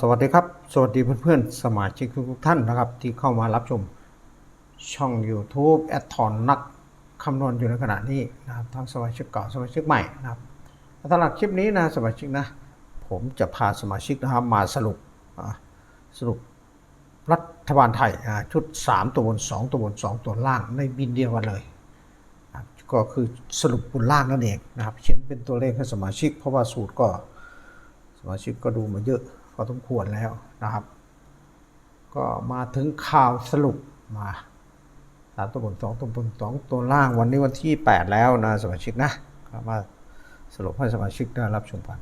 สวัสดีครับ สวัสดีเพื่อนๆ สมาชิกทุกท่านนะครับ ที่เข้ามารับชมช่อง YouTube แอดทอนนักคำนวณอยู่ในขณะนี้นะครับทั้งสมาชิกเก่าสมาชิกใหม่นะครับสำหรับคลิปนี้นะสมาชิกนะ ผมจะพาสมาชิกนะครับมาสรุปสรุปรัฐบาลไทยชุด 3 ตัวบน 2 ตัวบน 2 ตัวล่างในบินเดียวกันเลยนะก็คือสรุปบนล่างนั่นเองนะครับเขียนเป็นตัวเลขให้สมาชิก เพราะว่าสูตรก็สมาชิกก็ดูมาเยอะ พอสมควรแล้วนะครับ ก็มาถึงข่าวสรุปมาสามตัวบนสองตัวบนสองตัวล่างวันนี้วันที่ 8 แล้วนะสมาชิกนะก็มาสรุปให้สมาชิกได้รับชมกัน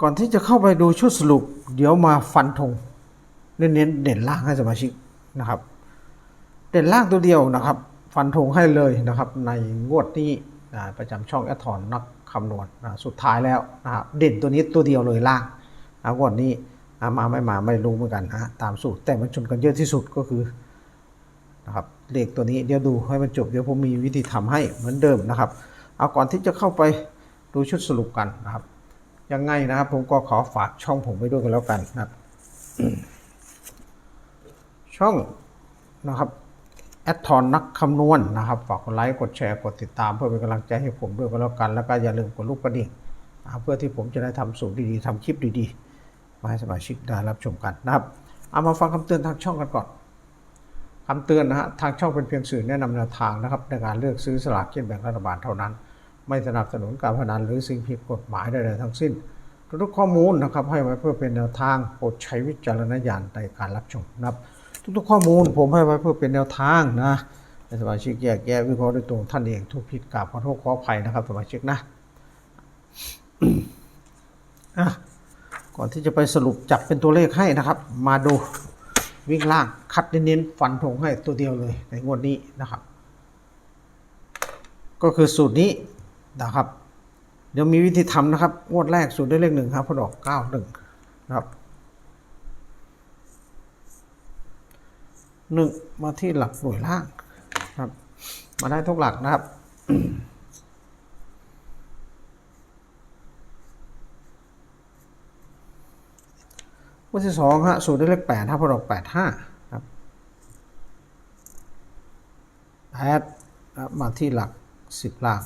ก่อนที่จะเข้าไปดูชุดสรุป เดี๋ยวมาฟันธงเน้นๆเด่นล่างให้สมาชิกนะครับ เด่นล่างตัวเดียวนะครับ ฟันธงให้เลยนะครับ ในงวดนี้ ประจำช่องแอทอนนักคำนวณนะสุดท้ายแล้วนะครับเด่นตัวนี้ตัวเดียวเลยล่างนะงวดนี้นะมาไม่มาไม่รู้เหมือนกันนะตามสูตรแต่มันชนกันเยอะที่สุดก็คือนะครับเลขตัวนี้เดี๋ยวดูให้มันจบเดี๋ยวผมมีวิธีทำให้เหมือนเดิมนะครับ เอาก่อนที่จะเข้าไปดูชุดสรุปกันนะครับยังไงนะครับ ผมก็ขอฝากช่องผมไว้ด้วยกันแล้วกันนะครับ ช่องนะครับ แอดทอนนักคำนวณนะครับ ฝากกดไลค์กดแชร์กดติดตามเพื่อเป็นกำลังใจให้ผมด้วยกันแล้วกัน แล้วก็อย่าลืมกดลูกกระดิ่งนะเพื่อที่ผมจะได้ทำสูตรดีๆทำคลิปดีๆ มาให้สมาชิกได้รับชมกันนะครับ เอามาฟังคำเตือนทางช่องกันก่อนคำเตือนนะฮะทางช่องเป็นเพียงสื่อแนะนำแนวทางนะครับในการเลือกซื้อสลากกินแบ่งรัฐบาลเท่านั้น ไม่สนับสนุนการพนันหรือสิ่งผิดกฎหมายใดๆทั้งสิ้นทุกข้อมูลนะครับให้ไว้เพื่อเป็นแนวทางโปรดใช้วิจารณญาณในการรับชมนะครับ ทุกๆข้อมูลผมให้ไว้เพื่อเป็นแนวทางนะให้สมาชิกแยกแยะวิเคราะห์ด้วยตัวของท่านเองทุกผิดกราบขอโทษขออภัยนะครับ สมาชิกนะะก่อนที่จะไปสรุปจับเป็นตัวเลขให้นะครับ มาดูวิ่งล่างคัดเน้นๆฟันธงให้ตัวเดียวเลยในงวดนี้นะครับ ก็คือสูตรนี้นะครับ เดี๋ยวมีวิธีทำนะครับ งวดแรกสูตรได้เลขหนึ่งครับพอดอกเก้าหนึ่งนะครับ หนึ่งมาที่หลักหน่วยล่างครับ มาได้ทุกหลักนะครับงวดที่สองฮะสูตรได้เลขแปดครับพอดอกแปดห้าครับแปดมาที่หลักสิบหล่า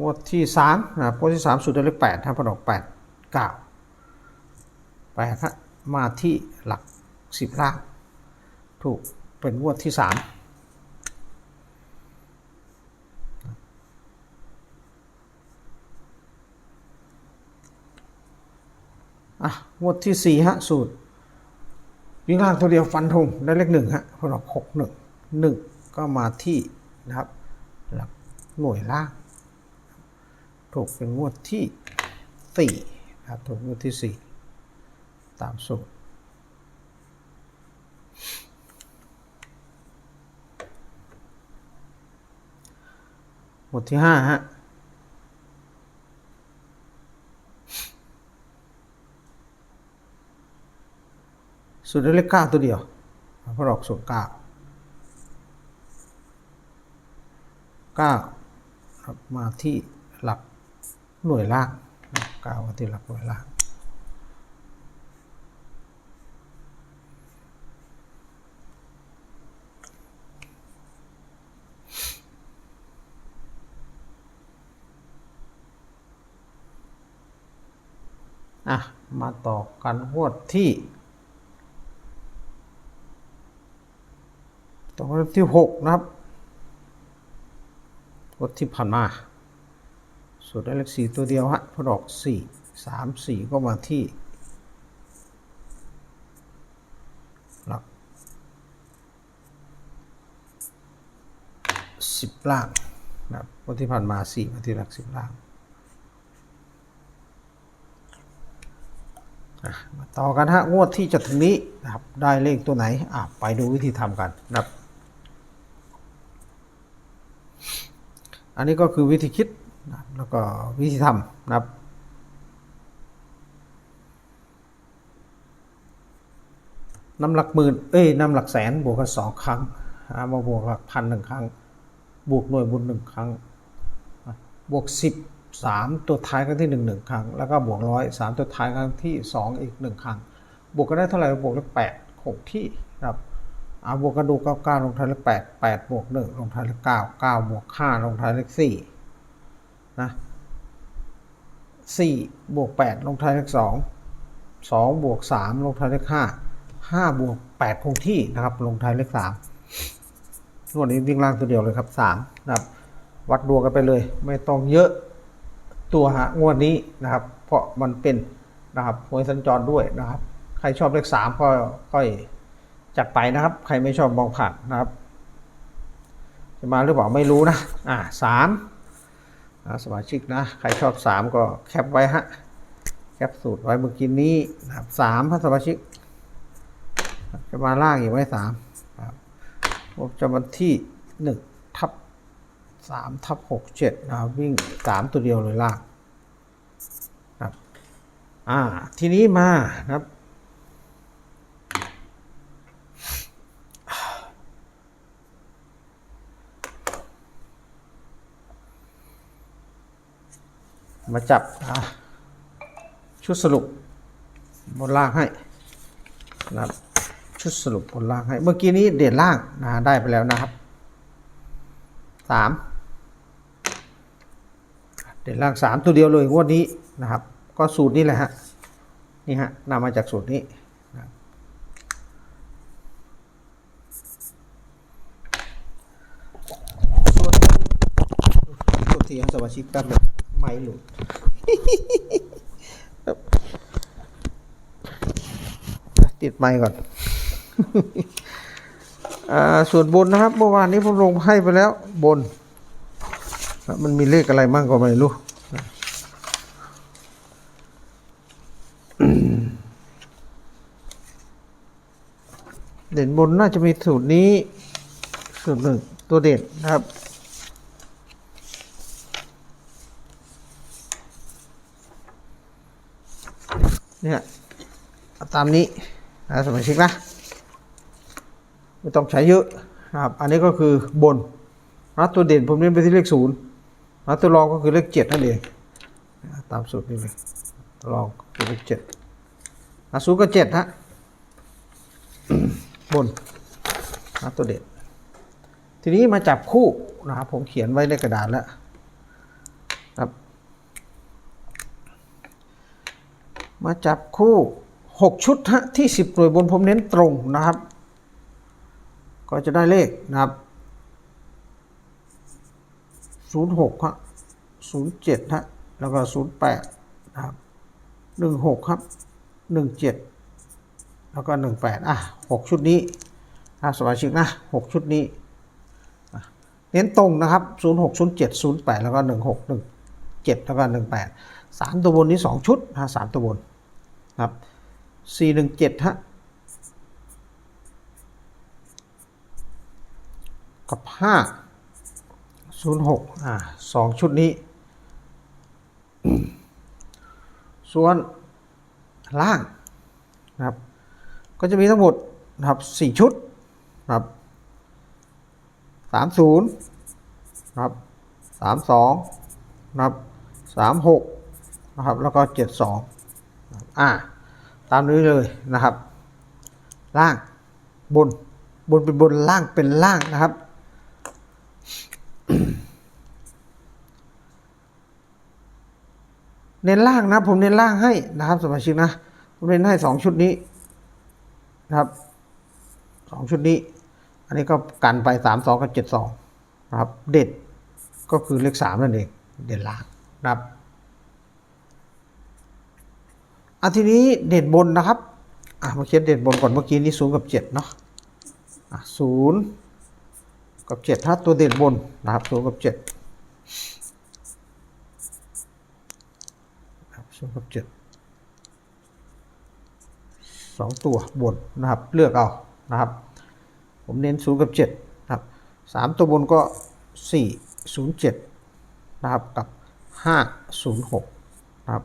งวดที่สามนะครับงวดที่สามสุดเลขแปดครับพออกแปดเก้าแปดมาที่หลักสิบล่าง ถูกเป็นงวดที่สามอะงวดที่สี่ฮะสูตรวิ่งล่างตัวเดียวฟันธงได้เลขหนึ่งฮะพอดอกหกหนึ่งหนึ่งก็มาที่นะครับหลักหน่วยล่าง ถูกเป็นงวดที่สี่นะครับถูกงวดที่สี่ตามสูตรงวดที่ห้าฮะสูตรได้เลขเก้าตัวเดียวเพราะออกสูตรเก้าเก้ามาที่หลัก หน่วยล่างกล่าวมาที่หลักหน่วยล่างอะ มาต่อกันงวดที่ ต่อกันที่หกนะครับรถที่ผ่านมา สูตรได้เลขสี่ตัวเดียวฮะพอดอกสี่สามสี่ก็มาที่ หลักสิบล่างนะครับรถที่ผ่านมาสี่มาที่หลักสิบล่างมาต่อกันฮะงวดที่จะถึงนี้นะครับได้เลขตัวไหนอะไปดูวิธีทำกันนะครับ อันนี้ก็คือวิธีคิด นะแล้วก็วิธีทำนะครับน้ำหลักหมื่น เอ้ยน้ำหลักแสนบวกกันสองครั้งอ่ามาบวกหลักพันหนึ่งครั้ง บวกหน่วยบุญหนึ่งครั้ง บวกสิบสามตัวท้ายครั้งที่หนึ่งหนึ่งครั้ง แล้วก็บวกร้อยสามตัวท้ายครั้งที่สองอีกหนึ่งครั้ง บวกกันได้เท่าไหร่ บวกเลขแปดคงที่นะครับอาบวกกันดูเก้าเก้าลงท้ายเลขแปดแปดบวกหนึ่งลงท้ายเลขเก้าเก้าบวกห้าลงท้ายเลขสี่ นะสี่บวกแปดลงท้ายเลขสองสองบวกสามลงท้ายเลขห้าห้าบวกแปดคงที่นะครับ ลงท้ายเลขสามงวดนี้วิ่งล่างตัวเดียวเลยครับสามนะครับ วัดดวงกันไปเลย ไม่ต้องเยอะตัวฮะงวดนี้นะครับ เพราะมันเป็นนะครับหวยสัญจรด้วยนะครับ ใครชอบเลขสามก็ก็จัดไปนะครับ ใครไม่ชอบมองผ่านนะครับ จะมาหรือเปล่าไม่รู้นะ อ่าสาม สมาชิกนะ ใครชอบสามก็แคปไว้ฮะ แคปสูตรไว้เมื่อกี้นี้นะครับสามพระสมาชิก จะมาล่างอีกไหมสามครับผมจะวันที่หนึ่งทับสามทับหกเจ็ดนะครับวิ่งสามตัวเดียวเลยล่างครับอ่าทีนี้มานะครับ มาจับชุดสรุปบนล่างให้นะครับชุดสรุปบนล่างให้ เมื่อกี้นี้เด่นล่างนะได้ไปแล้วนะครับสามเด่นล่างสามตัวเดียวเลยงวดนี้นะครับ ก็สูตรนี้แหละฮะนี่ฮะนำมาจากสูตรนี้นะส่วนตัวที่สมาชิกแป๊บ ไม่หลุดติดไมค์ก่อนอส่วนบนนะครับ เมื่อวานนี้ผมลงให้ไปแล้วบน มันมีเลขอะไรมั่งก็ไม่รู้เด่นบนน่าจะมีสูตรนี้สูตรหนึ่งตัวเด่นนะครับ เนี่ยตามนี้นะสมาชิกนะไม่ต้องใช้เยอะนะครับอันนี้ก็คือบนนะตัวเด่นผมเน้นไปที่เลขศูนย์นะตัวรองก็คือเลขเจ็ดนั่นเองตามสูตรนี้เลยตัวรองคือเลขเจ็ดนะศูนย์กับเจ็ดฮะบนนะตัวเด่นทีนี้มาจับคู่นะครับผมเขียนไว้ในกระดาษแล้วครับ มาจับคู่ 6 ชุดฮะที่ 10 หน่วยบนผมเน้นตรงนะครับ ก็จะได้เลขนะครับ 06ฮะ07ฮะแล้วก็ 08นะครับ16ครับ 17 แล้วก็ 18อะ6 ชุดนี้นะสมาชิกนะ 6 ชุดนี้ เน้นตรงนะครับ 06 07 08 แล้วก็ 16 17 แล้วก็ 18 3 ตัวบนนี้ 2 ชุดนะ3ตัวบน ครับสี่หนึ่งเจ็ดฮะกับห้าศูนย์หกอ่าสองชุดนี้ ส่วนล่างนะครับ ก็จะมีทั้งหมดนะครับสี่ชุดนะครับสามศูนย์นะครับสามสองนะครับสามหกนะครับ แล้วก็เจ็ดสองอ่า ตามนี้เลยนะครับ ล่างบนบนเป็นบนล่างเป็นล่างนะครับ เน้นล่างนะผมเน้นล่างให้นะครับสมาชิกนะผมเน้นให้สองชุดนี้นะครับสองชุดนี้ อันนี้ก็กันไปสามสองกับเจ็ดสองนะครับ เด็ดก็คือเลขสามนั่นเองเด่นล่างนะครับ อะทีนี้เด่นบนนะครับอะมาเขียนเด่นบนก่อนเมื่อกี้นี้ศูนย์กับเจ็ดเนาะอะศูนย์กับเจ็ดถ้าตัวเด่นบนนะครับศูนย์กับเจ็ดครับศูนย์กับเจ็ดสองตัวบนนะครับเลือกเอานะครับ ผมเน้นศูนย์กับเจ็ดนะครับสามตัวบนก็สี่ศูนย์เจ็ดนะครับกับห้าศูนย์หกนะครับ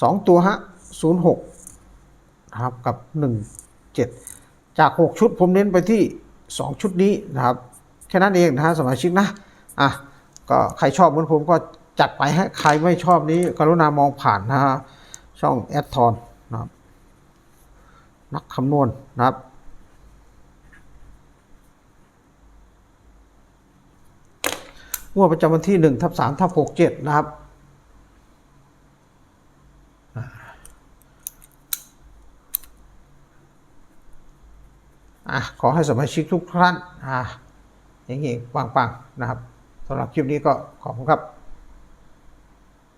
สองตัวฮะ 06นะครับกับ17จาก6ชุดผมเน้นไปที่2ชุดนี้นะครับแค่นั้นเองนะฮะสมาชิกนะอะก็ใครชอบเหมือนผมก็จัดไปฮะใครไม่ชอบนี้กรุณามองผ่านนะฮะช่องแอดทอนนะครับนักคำนวณนะครับ งวดประจำวันที่1ทับ3ทับ67 นะครับ ขอให้สมาชิกทุกท่านอ่าอย่างนี้ปังๆนะครับสำหรับคลิปนี้ก็ขอบคุณครับ